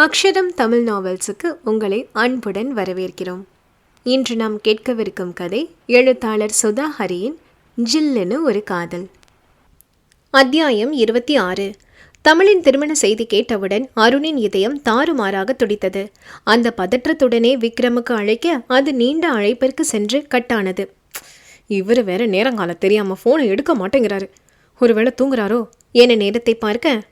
அக்ஷரம் தமிழ் நாவல்ஸுக்கு உங்களை அன்புடன் வரவேற்கிறோம். இன்று நாம் கேட்கவிருக்கும் கதை எழுத்தாளர் சுதா ஹரியின் ஜில்லுன்னு ஒரு காதல். அத்தியாயம் இருபத்தி ஆறு. தமிழின் திருமண செய்தி கேட்டவுடன் அருணின் இதயம் தாறுமாறாக துடித்தது. அந்த பதற்றத்துடனே விக்ரமுக்கு அழைக்க அது நீண்ட அழைப்பிற்கு சென்று கட்டானது. இவர் வேற நேரங்காலம் தெரியாமல் ஃபோனை எடுக்க மாட்டேங்கிறாரு. ஒருவேளை தூங்குறாரோ? என நேரத்தை பார்க்க?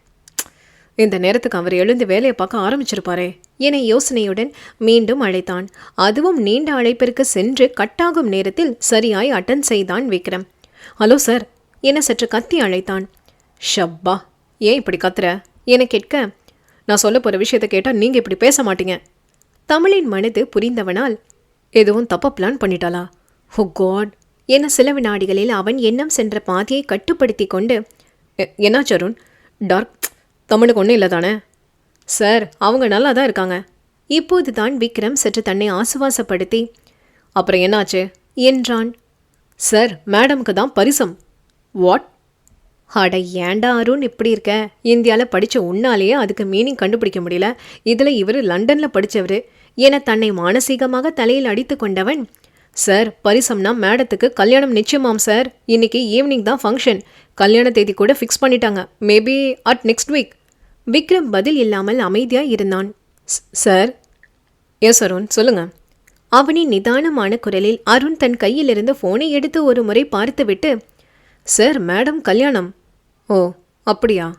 இந்த நேரத்துக்கு அவர் எழுந்து வேலையை பார்க்க ஆரம்பிச்சிருப்பாரே என யோசனையுடன் மீண்டும் அழைத்தான். அதுவும் நீண்ட அழைப்பிற்கு சென்று கட்டாகும் நேரத்தில் சரியாய் அட்டன் செய்தான் விக்ரம். ஹலோ சார் என சற்று கத்தி அழைத்தான். ஷப்பா ஏன் இப்படி கத்துற? என கேட்க நான் சொல்ல போகிற விஷயத்தை கேட்டால் நீங்கள் இப்படி பேச மாட்டீங்க. தமிழின் மனது புரிந்தவனால் எதுவும் தப்ப பிளான் பண்ணிட்டாளா? ஹோ காட் என சில வினாடிகளில் அவன் எண்ணம் சென்ற பாதையை கட்டுப்படுத்தி கொண்டு என்ன என்னாச்சு அருண்? டார்க் தமிழுக்கு ஒன்றும் இல்லை தானே சார் அவங்க நல்லா தான் இருக்காங்க. இப்போது தான் விக்ரம் சற்று தன்னை ஆசுவாசப்படுத்தி அப்புறம் என்னாச்சு? என்றான். சார் மேடம்க்கு தான் பரிசம். வாட் அட ஏன்டா அருண் இப்படி இருக்க? இந்தியாவில் படித்த உன்னாலேயே அதுக்கு மீனிங் கண்டுபிடிக்க முடியல. இதில் இவர் லண்டனில் படித்தவர் என தன்னை மானசீகமாக தலையில் அடித்து கொண்டவன் சார் பரிசம்னா மேடத்துக்கு கல்யாணம் நிச்சயமாம் சார். இன்னைக்கு ஈவினிங் தான் ஃபங்க்ஷன் கல்யாண தேதி கூட ஃபிக்ஸ் பண்ணிட்டாங்க. Maybe at next week Vikram பதில் இல்லாமல் அமைதியாக இருந்தான். "ஸ்- சார். எஸ் அருண். சொல்லுங்க. அவனின் நிதானமான குரலில் அருண் தன் கையிலிருந்து ஃபோனை எடுத்து ஒரு முறை பார்த்துவிட்டு சார் மேடம் கல்யாணம். ஓ அப்படியா?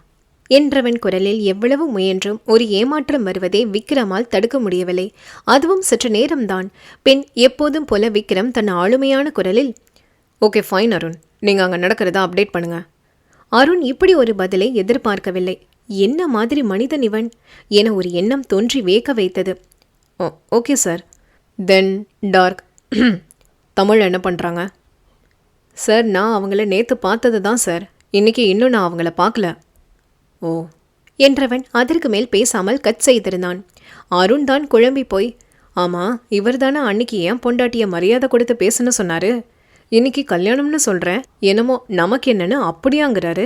என்றவன் குரலில் எவ்வளவு முயன்றும் ஒரு ஏமாற்றம் வருவதை விக்ரமால் தடுக்க முடியவில்லை. அதுவும் சற்று நேரம்தான். பின் எப்போதும் போல விக்ரம் தன் ஆளுமையான குரலில் ஓகே ஃபைன் அருண். நீங்கள் அங்கே நடக்கிறதா அப்டேட் பண்ணுங்க. அருண் இப்படி ஒரு பதிலை எதிர்பார்க்கவில்லை. என்ன மாதிரி மனிதன் இவன்? என ஒரு எண்ணம் தோன்றி வேக்க வைத்தது. ஓ okay sir then dark Tamil என்ன பண்ணுறாங்க சார் நான் அவங்கள நேற்று பார்த்தது தான் சார் இன்னைக்கு இன்னும் நான் அவங்கள பார்க்கல. ஓ என்றவன் அதற்கு மேல் பேசாமல் கட் செய்திருந்தான். அருண் தான் குழம்பி போய். ஆமாம் இவர் தானே அன்னைக்கு ஏன் பொண்டாட்டிய மரியாதை கொடுத்து பேசுன்னு சொன்னாரு? இன்னைக்கு கல்யாணம்னு சொல்கிறேன் என்னமோ நமக்கு என்னன்னு அப்படியாங்கிறாரு.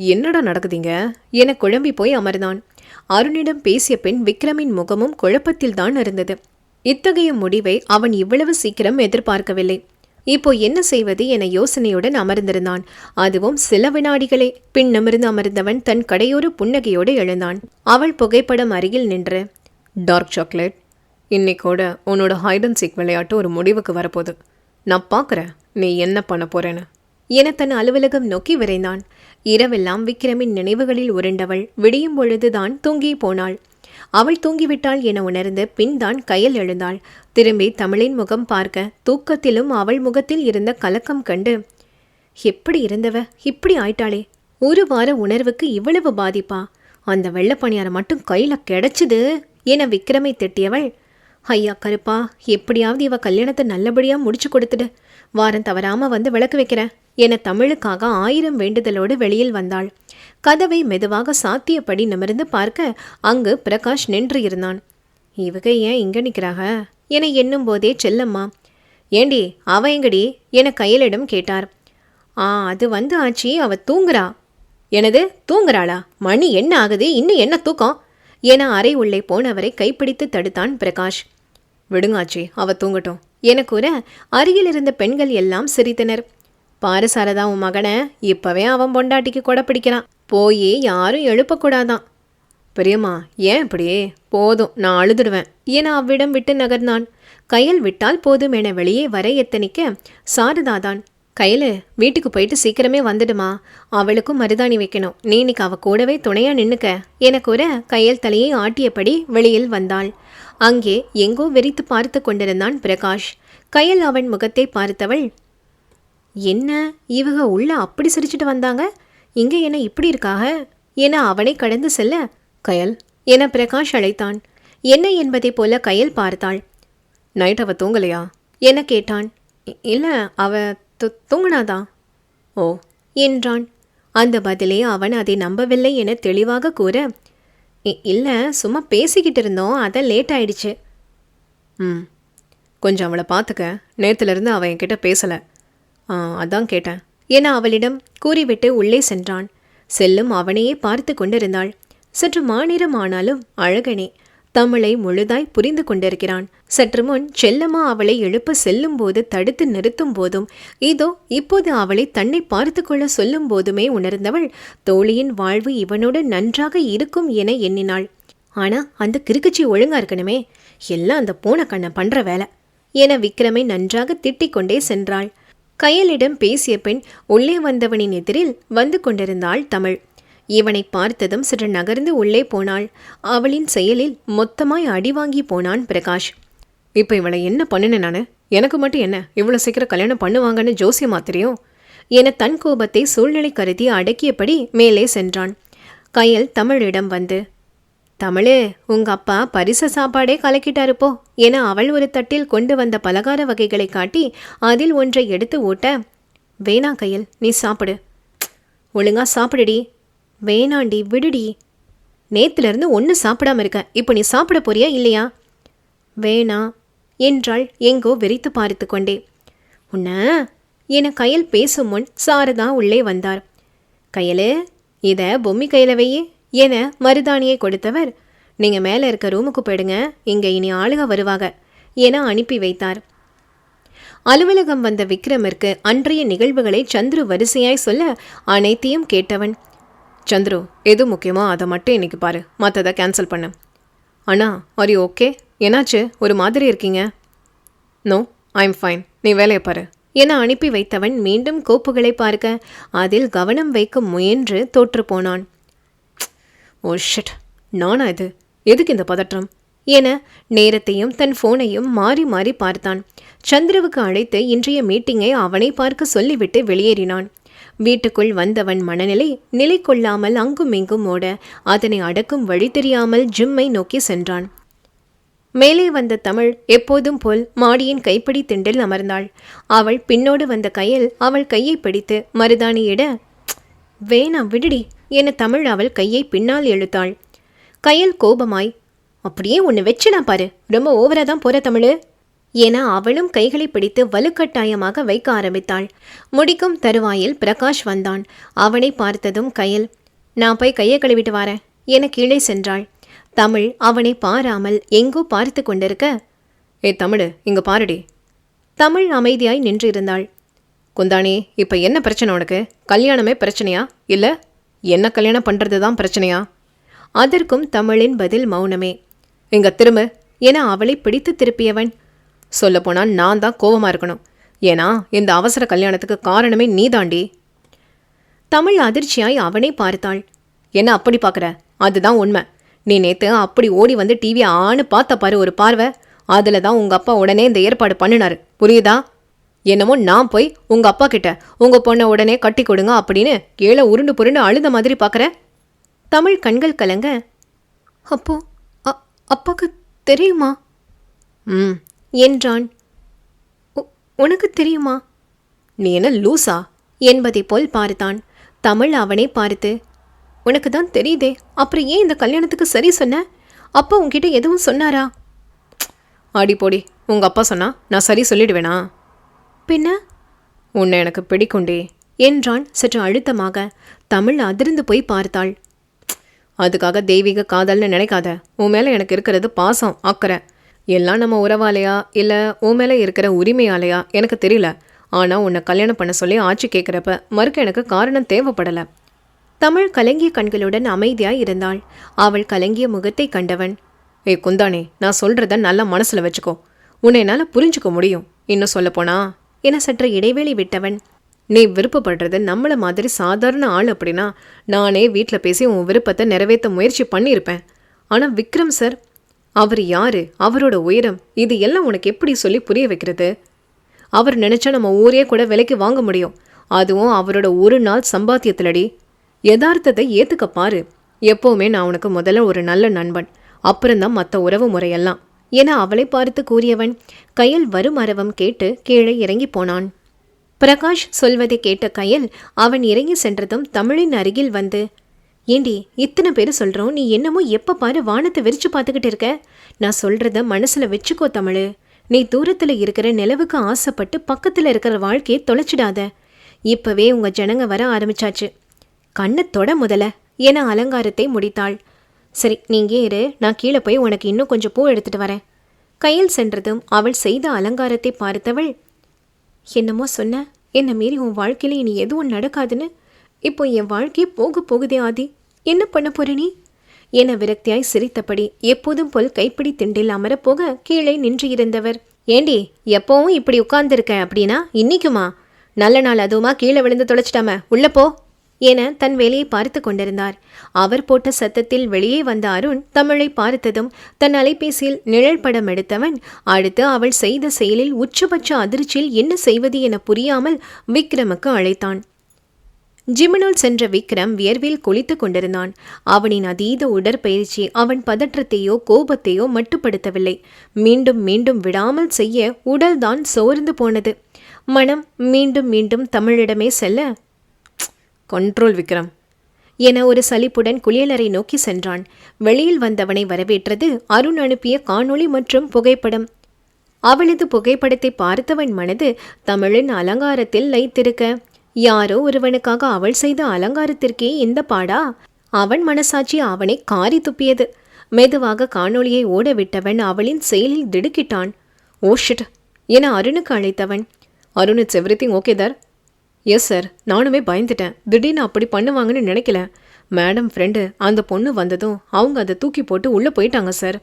என்னடா நடக்குதுங்க? என குழம்பி போய் அமர்ந்தான். அருணிடம் பேசிய பின் விக்ரமின் முகமும் குழப்பத்தில் தான் இருந்தது. இத்தகைய முடிவை அவன் இவ்வளவு சீக்கிரம் எதிர்பார்க்கவில்லை. இப்போ என்ன செய்வது என யோசனையுடன் அமர்ந்திருந்தான். அதுவும் சில வினாடிகளே. பின் நிமிர்ந்து அமர்ந்தவன் தன் கடையோர புன்னகையோடு எழுந்தான். அவள் புகைப்படம் அருகில் நின்று டார்க் சாக்லேட் இன்னைக்கோட உன்னோட ஹைட் அண்ட் சீக் விளையாட்டு ஒரு முடிவுக்கு வரப்போகுது. நான் பார்க்குறேன். நீ என்ன பண்ண போறேன்னு? என தன் அலுவலகம் நோக்கி விரைந்தான். இரவெல்லாம் விக்ரமின் நினைவுகளில் உருண்டவள். விடியும் பொழுதுதான் தூங்கி போனாள். அவள் தூங்கிவிட்டாள் என உணர்ந்து பின் தான் கையில் எழுந்தாள். திரும்பி தமிழின் முகம் பார்க்க தூக்கத்திலும் அவள் முகத்தில் இருந்த கலக்கம் கண்டு எப்படி இருந்தவ? இப்படி ஆயிட்டாளே. ஒரு வார உணர்வுக்கு இவ்வளவு பாதிப்பா? அந்த வெள்ளப்பணியாரை மட்டும் கையில கிடைச்சது? என விக்ரமை திட்டியவள் ஐயா கருப்பா எப்படியாவது இவ கல்யாணத்தை நல்லபடியா முடிச்சு கொடுத்துடு. வாரம் தவறாம வந்து விளக்கு வைக்கிறேன். என தமிழுக்காக ஆயிரம் வேண்டுதலோடு வெளியில் வந்தாள். கதவை மெதுவாக சாத்தியபடி நிமிர்ந்து பார்க்க அங்கு பிரகாஷ் நின்று இருந்தான். இவக ஏன் இங்க நிற்கிறாக என எண்ணும் போதே செல்லம்மா. ஏண்டி அவ எங்கடி? என கையலிடம் கேட்டார். ஆ அது வந்து ஆச்சி அவ தூங்குறா. எனது தூங்குறாளா? மணி என்ன ஆகுது? இன்னும் என்ன தூக்கம்? என அறை உள்ளே போனவரை கைப்பிடித்து தடுத்தான் பிரகாஷ். விடுங்காச்சி அவ தூங்கட்டும் என கூற அருகில் இருந்த பெண்கள் எல்லாம் சிரித்தனர். பாரு சாரதா உன் மகனை இப்போவே அவன் பொண்டாட்டிக்கு கொடை பிடிக்கிறான். போய் யாரும் எழுப்பக்கூடாதான். பெரியம்மா ஏன் இப்படியே போதும் நான் அழுதுடுவேன். என அவ்விடம் விட்டு நகர்ந்தான். கையில் விட்டால் போதும் என வெளியே வர எத்தனிக்க சாரதாதான் கையில் வீட்டுக்கு போயிட்டு சீக்கிரமே வந்துடுமா? அவளுக்கும் மருதாணி வைக்கணும். நீ இன்னைக்கு அவ கூடவே துணையா நின்னுக்க என கூற கையில் தலையை ஆட்டியபடி வெளியில் வந்தாள். அங்கே எங்கோ வெறித்து பார்த்து கொண்டிருந்தான் பிரகாஷ். கையில் அவன் முகத்தை பார்த்தவள் என்ன? இவங்க உள்ள அப்படி சிரிச்சிட்டு வந்தாங்க? இங்க என்ன இப்படி இருக்காக? என அவனை கடந்து செல்ல கயல் என பிரகாஷ் அழைத்தான். என்ன என்பதை போல கயல் பார்த்தாள். நைட் அவ தூங்கலையா? என கேட்டான். இல்லை அவ து- ஓ என்றான். அந்த பதிலே அவன் அதை நம்பவில்லை என தெளிவாக கூற "இ- சும்மா பேசிக்கிட்டு இருந்தோம் அதான் லேட் ஆயிடுச்சு. ம் கொஞ்சம் அவளை பார்த்துக்க. நேற்றுலேருந்து அவன் என்கிட்ட பேசலை. அதான் கேட்டேன். என அவளிடம் கூறிவிட்டு உள்ளே சென்றான். செல்லும் அவனையே பார்த்து கொண்டிருந்தாள். சற்று மாநிறம் ஆனாலும் அழகனே தமிழை முழுதாய் புரிந்து கொண்டிருக்கிறான். சற்று முன் செல்லம்மா அவளை எழுப்ப செல்லும் போது தடுத்து நிறுத்தும் போதும் இதோ இப்போது அவளை தன்னை பார்த்து கொள்ள சொல்லும் போதுமே உணர்ந்தவள் தோழியின் வாழ்வு இவனோடு நன்றாக இருக்கும் என எண்ணினாள். ஆனா அந்த கிறுக்குச்சி ஒழுங்கா இருக்கணுமே எல்லாம் அந்த பூனை கண்ணை பண்ற வேலை. என விக்ரமை நன்றாக திட்டிக் கொண்டே சென்றாள். கயலிடம் பேசிய பெண் உள்ளே வந்தவனின் எதிரில் வந்து கொண்டிருந்தாள் தமிழ். இவனை பார்த்ததும் சற்று நகர்ந்து உள்ளே போனாள். அவளின் செயலில் மொத்தமாய் அடி வாங்கி போனான் பிரகாஷ். இப்போ இவளை என்ன பண்ணினேன் நான்? எனக்கு மட்டும் என்ன? இவ்வளோ சீக்கிரம் கல்யாணம் பண்ணுவாங்கன்னு ஜோசியமா தெரியும் என தன் கோபத்தை சூழ்நிலை கருதி அடக்கியபடி மேலே சென்றான். கயல் தமிழிடம் வந்து தமிழே உங்க அப்பா பரிச சாப்பாடே கலக்கிட்டாரு போ. என அவள் ஒரு தட்டில் கொண்டு வந்த பலகார வகைகளை காட்டி அதில் ஒன்றை எடுத்து ஊட்ட வேணா கையல் நீ சாப்பிடு. ஒழுங்கா சாப்பிடுடி. வேணாண்டி விடுடி. நேத்திலிருந்து ஒன்று சாப்பிடாம இருக்க இப்போ நீ சாப்பிட போறியா இல்லையா? வேணா என்றாள் எங்கோ வெறித்து பார்த்து கொண்டே. உன்ன என கயல் பேசும் முன் சாரதா உள்ளே வந்தார். கையலு இதை பொம்மி கையில வையே. என மருதாணியை கொடுத்தவர் நீங்க மேலே இருக்க ரூமுக்கு போயிடுங்க இங்க இனி ஆளுக வருவாங்க என அனுப்பி வைத்தார். அலுவலகம் வந்த விக்ரமிற்கு அன்றைய நிகழ்வுகளை சந்துரு வரிசையாய் சொல்ல அனைத்தையும் கேட்டவன் சந்துரு எது முக்கியமோ அதை மட்டும் இன்னைக்கு பாரு மற்றதை கேன்சல் பண்ணு. அண்ணா ஆர் யூ ஓகே என்னாச்சு? ஒரு மாதிரி இருக்கீங்க. நோ ஐ எம் ஃபைன் நீ வேலையை பாரு. என அனுப்பி வைத்தவன் மீண்டும் கோப்புகளை பார்க்க அதில் கவனம் வைக்க முயன்று தோற்றுப்போனான் ஓ ஷட். நானா இது? எதுக்கு இந்த பதற்றம்? என நேரத்தையும் தன் ஃபோனையும் மாறி மாறி பார்த்தான். சந்திரவுக்கு அழைத்து இன்றைய மீட்டிங்கை அவனை பார்க்க சொல்லிவிட்டு வெளியேறினான். வீட்டுக்குள் வந்தவன் மனநிலை நிலை கொள்ளாமல் அங்கும் இங்கும் ஓட அதனை அடக்கும் வழி தெரியாமல் ஜிம்மை நோக்கி சென்றான். மேலே வந்த தமிழ் எப்போதும் போல் மாடியின் கைப்பிடி திண்டில் அமர்ந்தாள். அவள் பின்னோடு வந்த கையில் அவள் கையை பிடித்து மருதாணியிட. வேணாம் விடுடி. என தமிழ் அவள் கையை பின்னால் இழுத்தாள். கையில் கோபமாய் அப்படியே உன்னை வச்சு பாரு. ரொம்ப ஓவரா தான் போற தமிழு. என அவளும் கைகளை பிடித்து வலுக்கட்டாயமாக வைக்க ஆரம்பித்தாள். முடிக்கும் தருவாயில் பிரகாஷ் வந்தான். அவனை பார்த்ததும் கையில் நான் போய் கையை கழுவிட்டு வரேன் என கீழே சென்றாள். தமிழ் அவனை பாராமல் எங்கோ பார்த்து கொண்டிருக்க? ஏ தமிழ் இங்க பாருடி. தமிழ் அமைதியாய் நின்றிருந்தாள். குந்தானே இப்போ என்ன பிரச்சனை உனக்கு? கல்யாணமே பிரச்சனையா? இல்லை என்ன கல்யாணம் பண்ணுறது தான் பிரச்சனையா? அதற்கும் தமிழின் பதில் மௌனமே. இங்க திரும்ப என அவளை பிடித்து திருப்பியவன். சொல்லப்போனால் நான் தான் கோபமாக இருக்கணும். ஏன்னா இந்த அவசர கல்யாணத்துக்கு காரணமே நீ தாண்டி தமிழ் அதிர்ச்சியாய் அவனை பார்த்தாள். என்ன அப்படி பார்க்குற அதுதான் உண்மை. நீ நேற்று அப்படி ஓடி வந்து டிவி ஆன்னு பார்த்த பாரு ஒரு பார்வை. அதில் தான் உங்கள் அப்பா உடனே இந்த ஏற்பாடு பண்ணினார். புரியுதா? என்னமோ நான் போய் உங்கள் அப்பா கிட்ட உங்கள் பொண்ணை உடனே கட்டி கொடுங்க அப்படின்னு கீழே உருண்டு புருண்டு அழுத மாதிரி பார்க்குற தமிழ் கண்கள் கலங்க. அப்போ அ- அப்பாக்கு தெரியுமா? ம் என்றான். "உ- உனக்கு தெரியுமா? நீ என்ன லூசா? என்பதை போல் பார்த்தான். தமிழ் அவனை பார்த்து உனக்கு தான் தெரியுதே அப்புறம் ஏன் இந்த கல்யாணத்துக்கு சரி சொன்ன? அப்பா உன்கிட்ட எதுவும் சொன்னாரா? ஆடி போடி உங்கள் அப்பா சொன்னா நான் சரி சொல்லிடுவேனா? பின்ன? உன்னை எனக்கு பிடிக்குண்டே என்றான் சற்று அழுத்தமாக. தமிழ் அதிர்ந்து போய் பார்த்தாள். அதுக்காக தெய்வீக காதல்னு நினைக்காத. உன் மேலே எனக்கு இருக்கிறது பாசம் அக்கறை. எல்லாம் நம்ம உறவாலையா? இல்லை உன் மேலே இருக்கிற உரிமையாலையா? எனக்கு தெரியல. ஆனால் உன்னை கல்யாணம் பண்ண சொல்லி ஆட்சி கேட்குறப்ப மறுக்க எனக்கு காரணம் தேவைப்படலை. தமிழ் கலங்கிய கண்களுடன் அமைதியாய் இருந்தாள். அவள் கலங்கிய முகத்தை கண்டவன் ஏய் குந்தானே நான் சொல்கிறத நல்லா மனசில் வச்சுக்கோ. உன்னை என்னால் புரிஞ்சுக்க முடியும். இன்னும் சொல்லப்போனா என சற்று இடைவேளை விட்டவன். நீ விருப்பப்படுறது நம்மள மாதிரி சாதாரண ஆள் அப்படின்னா நானே வீட்டில் பேசி உன் விருப்பத்தை நிறைவேற்ற முயற்சி பண்ணியிருப்பேன். ஆனால் விக்ரம் சார் அவர் யாரு அவரோட உயரம் இது எல்லாம் உனக்கு எப்படி சொல்லி புரிய வைக்கிறது? அவர் நினைச்சா நம்ம ஊரே கூட விலைக்கு வாங்க முடியும். அதுவும் அவரோட ஒரு நாள் சம்பாத்தியத்திலடி. யதார்த்தத்தை ஏற்றுக்க பாரு. எப்போவுமே நான் உனக்கு முதல்ல ஒரு நல்ல நண்பன். அப்புறம்தான் மற்ற உறவு முறையெல்லாம். என அவளை பார்த்து கூறியவன் கையில் வரும் அரவம் கேட்டு கீழே இறங்கி போனான். பிரகாஷ் சொல்வதை கேட்ட கையில் அவன் இறங்கி சென்றதும் தமிழின் அருகில் வந்து ஏண்டி இத்தனை பேர் சொல்கிறோம் நீ என்னமோ எப்போ பாரு வானத்தை விரிச்சு பார்த்துக்கிட்டு இருக்க? நான் சொல்கிறத மனசில் வச்சுக்கோ தமிழு. நீ தூரத்தில் இருக்கிற நிலவுக்கு ஆசைப்பட்டு பக்கத்தில் இருக்கிற வாழ்க்கையை தொலைச்சிடாத. இப்போவே உங்கள் ஜனங்க வர ஆரம்பிச்சாச்சு. கண்ணை தொட முதல என அலங்காரத்தை முடித்தாள். சரி நீங்க இரு. நான் கீழே போய் உனக்கு இன்னும் கொஞ்சம் பூ எடுத்துட்டு வரேன். கையில் சென்றதும் அவள் செய்த அலங்காரத்தை பார்த்தவள் என்னமோ சொன்ன என்னை மீறி உன் வாழ்க்கையில் இனி எதுவும் நடக்காதுன்னு? இப்போ என் வாழ்க்கையே போக போகுதே ஆதி. என்ன பண்ண போற நீ? என விரக்தியாய் சிரித்தபடி எப்போதும் போல் கைப்பிடி திண்டில் அமரப்போக கீழே நின்று இருந்தவர். ஏண்டி எப்பவும் இப்படி உட்கார்ந்துருக்க அப்படின்னா இன்னிக்குமா? நல்ல நாள் அதுவுமா கீழே விழுந்து தொலைச்சிட்டாம. உள்ள போ. என தன் வேலையை பார்த்து கொண்டிருந்தார். அவர் போட்ட சத்தத்தில் வெளியே வந்த அருண் தமிழை பார்த்ததும் தன் அலைபேசியில் நிழல் படம் எடுத்தவன் அடுத்து அவள் செய்த செயலில் உச்சபட்ச அதிர்ச்சியில் என்ன செய்வது என புரியாமல் விக்ரமுக்கு அழைத்தான். ஜிமினுள் சென்ற விக்ரம் வியர்வில் குளித்துக் கொண்டிருந்தான். அவனின் அதீத உடற்பயிற்சி அவன் பதற்றத்தையோ கோபத்தையோ மட்டுப்படுத்தவில்லை. மீண்டும் மீண்டும் விடாமல் செய்ய உடல்தான் சோர்ந்து போனது. மனம் மீண்டும் மீண்டும் தமிழிடமே செல்ல கண்ட்ரோல் விக்ரம். என ஒரு சலிப்புடன் குளியலறை நோக்கி சென்றான். வெளியில் வந்தவனை வரவேற்றது அருண் அனுப்பிய காணொளி மற்றும் புகைப்படம். அவளது புகைப்படத்தை பார்த்தவன் மனது தமிழின் அலங்காரத்தில் லைத்திருக்க யாரோ ஒருவனுக்காக அவள் செய்த அலங்காரத்திற்கே இந்த பாடா? அவன் மனசாட்சி அவனை காரி துப்பியது. மெதுவாக காணொளியை ஓட விட்டவன் அவளின் செயலில் திடுக்கிட்டான். Oh shit! என அருணுக்கு அழைத்தவன். Arun it's everything okay there? Yes sir நானுமே பயந்துட்டேன். திடீர்னு அப்படி பண்ணுவாங்கன்னு நினைக்கல. மேடம் ஃப்ரெண்டு அந்த பொண்ணு வந்ததும் அவங்க அதை தூக்கி போட்டு உள்ளே போயிட்டாங்க சார்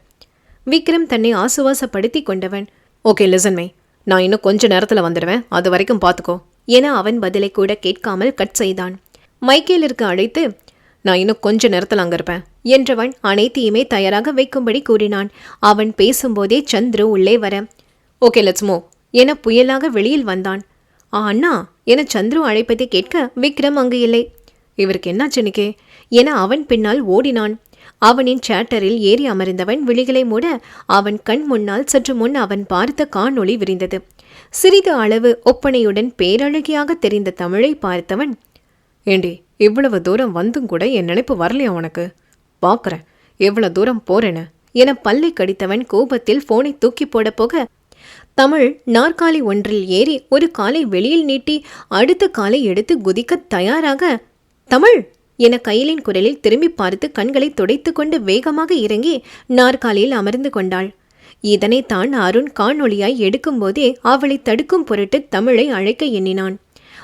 விக்ரம் தன்னை ஆசுவாசப்படுத்தி கொண்டவன். ஓகே லிசன்மை நான் இன்னும் கொஞ்ச நேரத்தில் வந்துடுவேன். அது வரைக்கும் பார்த்துக்கோ என அவன் பதிலை கூட கேட்காமல் கட் செய்தான். மைக்கேலிற்கு அழைத்து நான் இன்னும் கொஞ்ச நேரத்தில் அங்கே இருப்பேன் என்றவன் அனைத்தையுமே தயாராக வைக்கும்படி கூறினான். அவன் பேசும்போதே சந்துரு உள்ளே வர ஓகே லெட்ஸ் என புயலாக வெளியில் வந்தான். அண்ணா என சந்துரு அழைப்பதை கேட்க விக்ரம் அங்கு இல்லை. இவருக்கு என்னாச்சுனுக்கே என அவன் பின்னால் ஓடினான். அவனின் சேட்டரில் ஏறி அமர்ந்தவன் விழிகளை மூட அவன் கண் முன்னால் சற்று முன் அவன் பார்த்த காணொளி விரிந்தது. சிறிது அளவு ஒப்பனையுடன் பேரழகியாக தெரிந்த தமிழை பார்த்தவன் ஏண்டி இவ்வளவு தூரம் வந்தும் கூட என் நினைப்பு வரலையா உனக்கு? பார்க்குறேன் எவ்வளவு தூரம் போறேன்னு? என பல்லை கடித்தவன் கோபத்தில் போனை தூக்கி போட போக தமிழ் நாற்காலி ஒன்றில் ஏறி ஒரு காலை வெளியில் நீட்டி அடுத்த காலை எடுத்து குதிக்க தயாராக தமிழ் என கையிலின் குரலில் திரும்பி பார்த்து கண்களை துடைத்து கொண்டு வேகமாக இறங்கி நாற்காலியில் அமர்ந்து கொண்டாள். இதனைத்தான் அருண் காணொளியாய் எடுக்கும்போதே அவளை தடுக்கும் பொருட்டு தமிழை அழைக்க எண்ணினான்.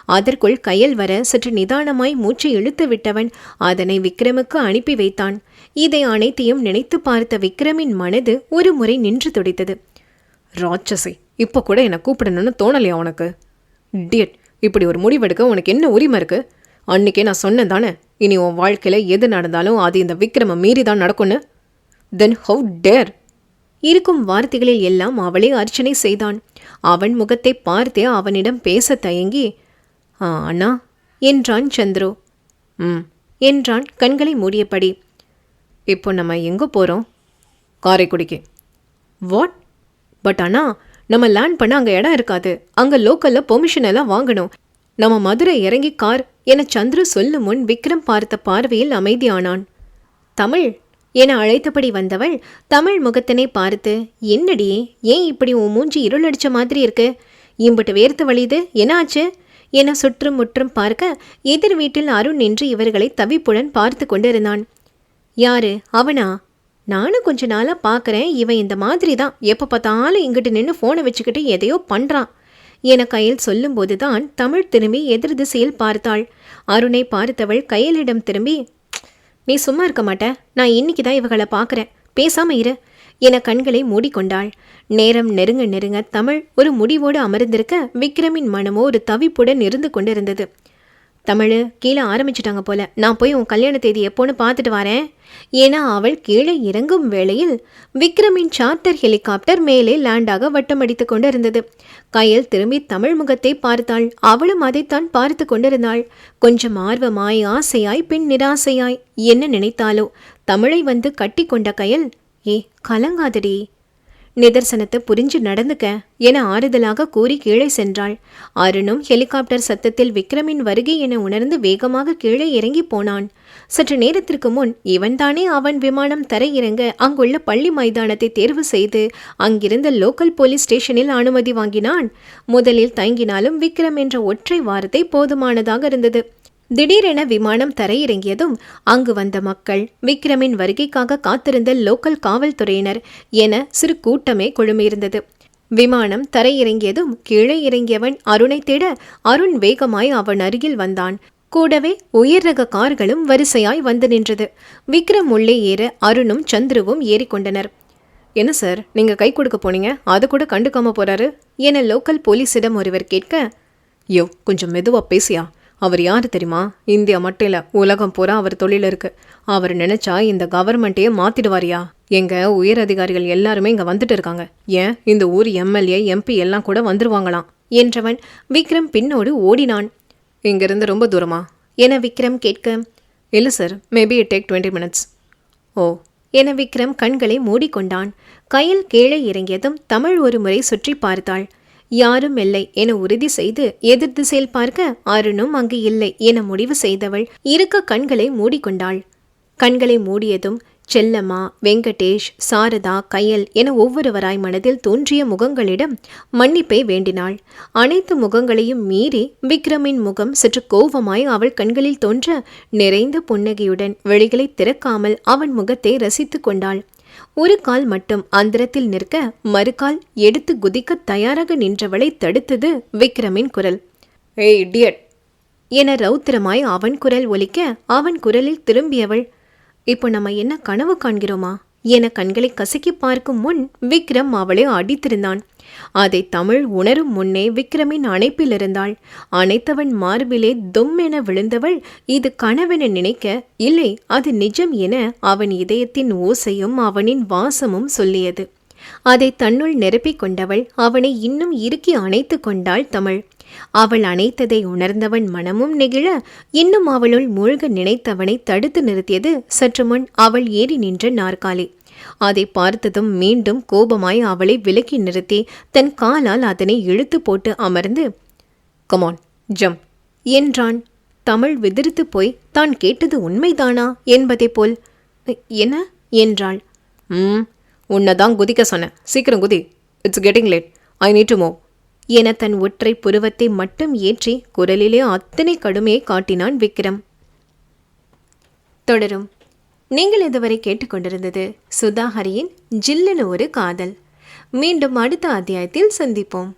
அதற்குள் கையல் வர சற்று நிதானமாய் மூச்சு இழுத்து விட்டவன் அதனை விக்ரமுக்கு அனுப்பி வைத்தான். இதை அனைத்தையும் நினைத்து பார்த்த விக்ரமின் மனது ஒரு முறை நின்று துடித்தது. ராட்சசி. இப்போ கூட என்னை கூப்பிடணும்னு தோணலையா உனக்கு? டியட் இப்படி ஒரு முடிவெடுக்க உனக்கு என்ன உரிமை இருக்குது அன்னைக்கே நான் சொன்னேன் தானே இனி உன் வாழ்க்கையில் எது நடந்தாலும் அது இந்த விக்ரம மீறி தான் நடக்கும்னு. தென் ஹவு டேர் இருக்கும் வார்த்தைகளில் எல்லாம் அவளே அர்ச்சனை செய்தான். அவன் முகத்தை பார்த்தே அவனிடம் பேச தயங்கி "ஆ, அண்ணா என்றான் சந்துரு. ம் என்றான் கண்களை மூடியபடி. இப்போ நம்ம எங்கே போகிறோம் காரைக்குடிக்கு. வாட் பட் ஆனால் நம்ம லேண்ட் பண்ண அங்கே இடம் இருக்காது. அங்கே லோக்கலில் பெர்மிஷன் எல்லாம் வாங்கணும். நம்ம மதுரை இறங்கி கார் என சந்துரு சொல்லும் முன் விக்ரம் பார்த்த பார்வையில் அமைதியானான். தமிழ் என அழைத்தபடி வந்தவள் தமிழ் முகத்தினை பார்த்து என்னடி ஏன் இப்படி உன் மூஞ்சி இருளடிச்ச மாதிரி இருக்கு? இம்புட்டு வேர்த்து வழியுது என்னாச்சு? என சுற்றும் முற்றும் பார்க்க எதிர் வீட்டில் அருண் நின்று இவர்களை தவிப்புடன் பார்த்து கொண்டிருந்தான். யாரு? அவனா? நானும் கொஞ்ச நாளாக பார்க்கறேன் இவன் இந்த மாதிரி தான் எப்போ பார்த்தாலும் இங்கிட்டு நின்று ஃபோனை வச்சுக்கிட்டு எதையோ பண்ணுறான் என கையில் சொல்லும்போது தான் தமிழ் திரும்பி எதிர் திசையில் பார்த்தாள். அருணை பார்த்தவள் கையலிடம் திரும்பி நீ சும்மா இருக்க மாட்ட. நான் இன்னைக்கு தான் இவகளை பார்க்குறேன் பேசாம இரு. என கண்களை மூடிக்கொண்டாள். நேரம் நெருங்க நெருங்க தமிழ் ஒரு முடிவோடு அமர்ந்திருக்க விக்ரமின் மனமோ ஒரு தவிப்புடன் இருந்து கொண்டிருந்தது. தமிழ் கீழே ஆரம்பிச்சிட்டாங்க போல. நான் போய் உன் கல்யாண தேதி எப்போன்னு பார்த்துட்டு வரேன். ஏன்னா அவள் கீழே இறங்கும் வேளையில் விக்ரமின் சார்ட்டர் ஹெலிகாப்டர் மேலே லேண்டாக வட்டமடித்து கொண்டிருந்தது. கையில் திரும்பி தமிழ் முகத்தை பார்த்தாள். அவளும் அதைத்தான் பார்த்து கொண்டிருந்தாள். கொஞ்சம் ஆர்வமாய் ஆசையாய் பின் நிராசையாய் என்ன நினைத்தாலோ தமிழை வந்து கட்டி கொண்ட கையில் ஏ கலங்காதடி. நிதர்சனத்தை புரிஞ்சு நடந்துக்க என ஆறுதலாக கூறி கீழே சென்றாள். அருணும் ஹெலிகாப்டர் சத்தத்தில் விக்ரமின் வருகை என உணர்ந்து வேகமாக கீழே இறங்கி போனான். சற்று நேரத்திற்கு முன் இவன்தானே அவன் விமானம் தரை இறங்க அங்குள்ள பள்ளி மைதானத்தை தேர்வு செய்து அங்கிருந்த லோக்கல் போலீஸ் ஸ்டேஷனில் அனுமதி வாங்கினான். முதலில் தயங்கினாலும் விக்ரம் என்ற ஒற்றை வாரத்தை போதுமானதாக இருந்தது. திடீரென விமானம் தரையிறங்கியதும் அங்கு வந்த மக்கள் விக்ரமின் வருகைக்காக காத்திருந்த லோக்கல் காவல்துறையினர் என சிறு கூட்டமே குழுமியிருந்தது. விமானம் தரையிறங்கியதும் கீழே இறங்கியவன் அருணை தேட அருண் வேகமாய் அவன் அருகில் வந்தான். கூடவே உயர் ரக கார்களும் வரிசையாய் வந்து நின்றது. விக்ரம் உள்ளே ஏற அருணும் சந்துருவும் ஏறிக்கொண்டனர். என்ன சார் நீங்க கை கொடுக்க போனீங்க? அது கூட கண்டுக்காம போறாரு? என லோக்கல் போலீஸிடம் ஒருவர் கேட்க யோ கொஞ்சம் மெதுவா பேசியா? அவர் யார் தெரியுமா? இந்தியா மட்டும் இல்லை உலகம் பூரா அவர் தொழில் இருக்கு. அவர் நினைச்சா இந்த கவர்மெண்ட்டையே மாத்திடுவாரியா? எங்க உயர் அதிகாரிகள் எல்லாருமே இங்க வந்துட்டு இருக்காங்க. ஏன்? இந்த ஊர் எம்எல்ஏ எம்பி எல்லாம் கூட வந்துருவாங்களாம். என்றவன் விக்ரம் பின்னோடு ஓடினான். இங்கிருந்து ரொம்ப தூரமா? என விக்ரம் கேட்க இல்லை sir maybe it take twenty minutes oh. என விக்ரம் கண்களை மூடிக்கொண்டான். கையில் கீழே இறங்கியதும் தமிழ் ஒரு முறை சுற்றி பார்த்தாள். யாரும் இல்லை என உறுதி செய்து எதிர் திசையில் பார்க்க அருணும் அங்கு இல்லை என முடிவு செய்தவள் இருக்க கண்களை மூடிக்கொண்டாள். கண்களை மூடியதும் செல்லம்மா வெங்கடேஷ் சாரதா கயல் என ஒவ்வொருவராய் மனதில் தோன்றிய முகங்களிடம் மன்னிப்பை வேண்டினாள். அனைத்து முகங்களையும் மீறி விக்ரமின் முகம் சற்று கோபமாய் அவள் கண்களில் தோன்ற நிறைந்த புன்னகையுடன் வெளிகளை திறக்காமல் அவன் முகத்தை ரசித்துக் கொண்டாள். ஒரு கால் மட்டும் அந்தரத்தில் நிற்க மறுகால் எடுத்து குதிக்க தயாராக நின்றவளை தடுத்தது விக்ரமின் குரல். ஏய் இடியட் என ரௌத்திரமாய் அவன் குரல் ஒலிக்க அவன் குரலில் திரும்பியவள். இப்போ நம்ம என்ன கனவு காண்கிறோமா? என கண்களை கசக்கி பார்க்கும் முன் விக்ரம் அவளை அடித்திருந்தான். அதை தமிழ் உணரும் முன்னே விக்ரமின் அணைப்பில் இருந்தாள். அணைத்தவன் மார்பிலே தும் என விழுந்தவள் இது கனவென நினைக்க இல்லை அது நிஜம் என அவன் இதயத்தின் ஓசையும் அவனின் வாசமும் சொல்லியது. அதை தன்னுள் நிரப்பிக் கொண்டவள் அவனை இன்னும் இறுக்கி அணைத்து கொண்டாள் தமிழ். அவள் அணைத்ததை உணர்ந்தவன் மனமும் நெகிழ இன்னும் அவளுள் மூழ்க நினைத்தவனை தடுத்து நிறுத்தியது சற்று முன் அவள் ஏறி நின்ற நாற்காலி. அதை பார்த்ததும் மீண்டும் கோபமாய் அவளை விலக்கி நிறுத்தி தன் காலால் அதனை இழுத்து போட்டு அமர்ந்து கமான் ஜம் என்றான். தமிழ் விதிர்த்து போய் தான் கேட்டது உண்மைதானா என்பதை போல் என்ன? என்றாள். ம் உன்னை குதிக்க சொன்னேன். சீக்கிரம் குதி. It's getting late I need to move என தன் ஒற்றை புருவத்தை மட்டும் ஏற்றி குரலிலே அத்தனை கடுமையை காட்டினான் விக்ரம். தொடரும். நீங்கள் இதுவரை கேட்டுக்கொண்டிருந்தது சுதாஹரியின் ஜில்லுன்னு ஒரு காதல். மீண்டும் அடுத்த அத்தியாயத்தில் சந்திப்போம்.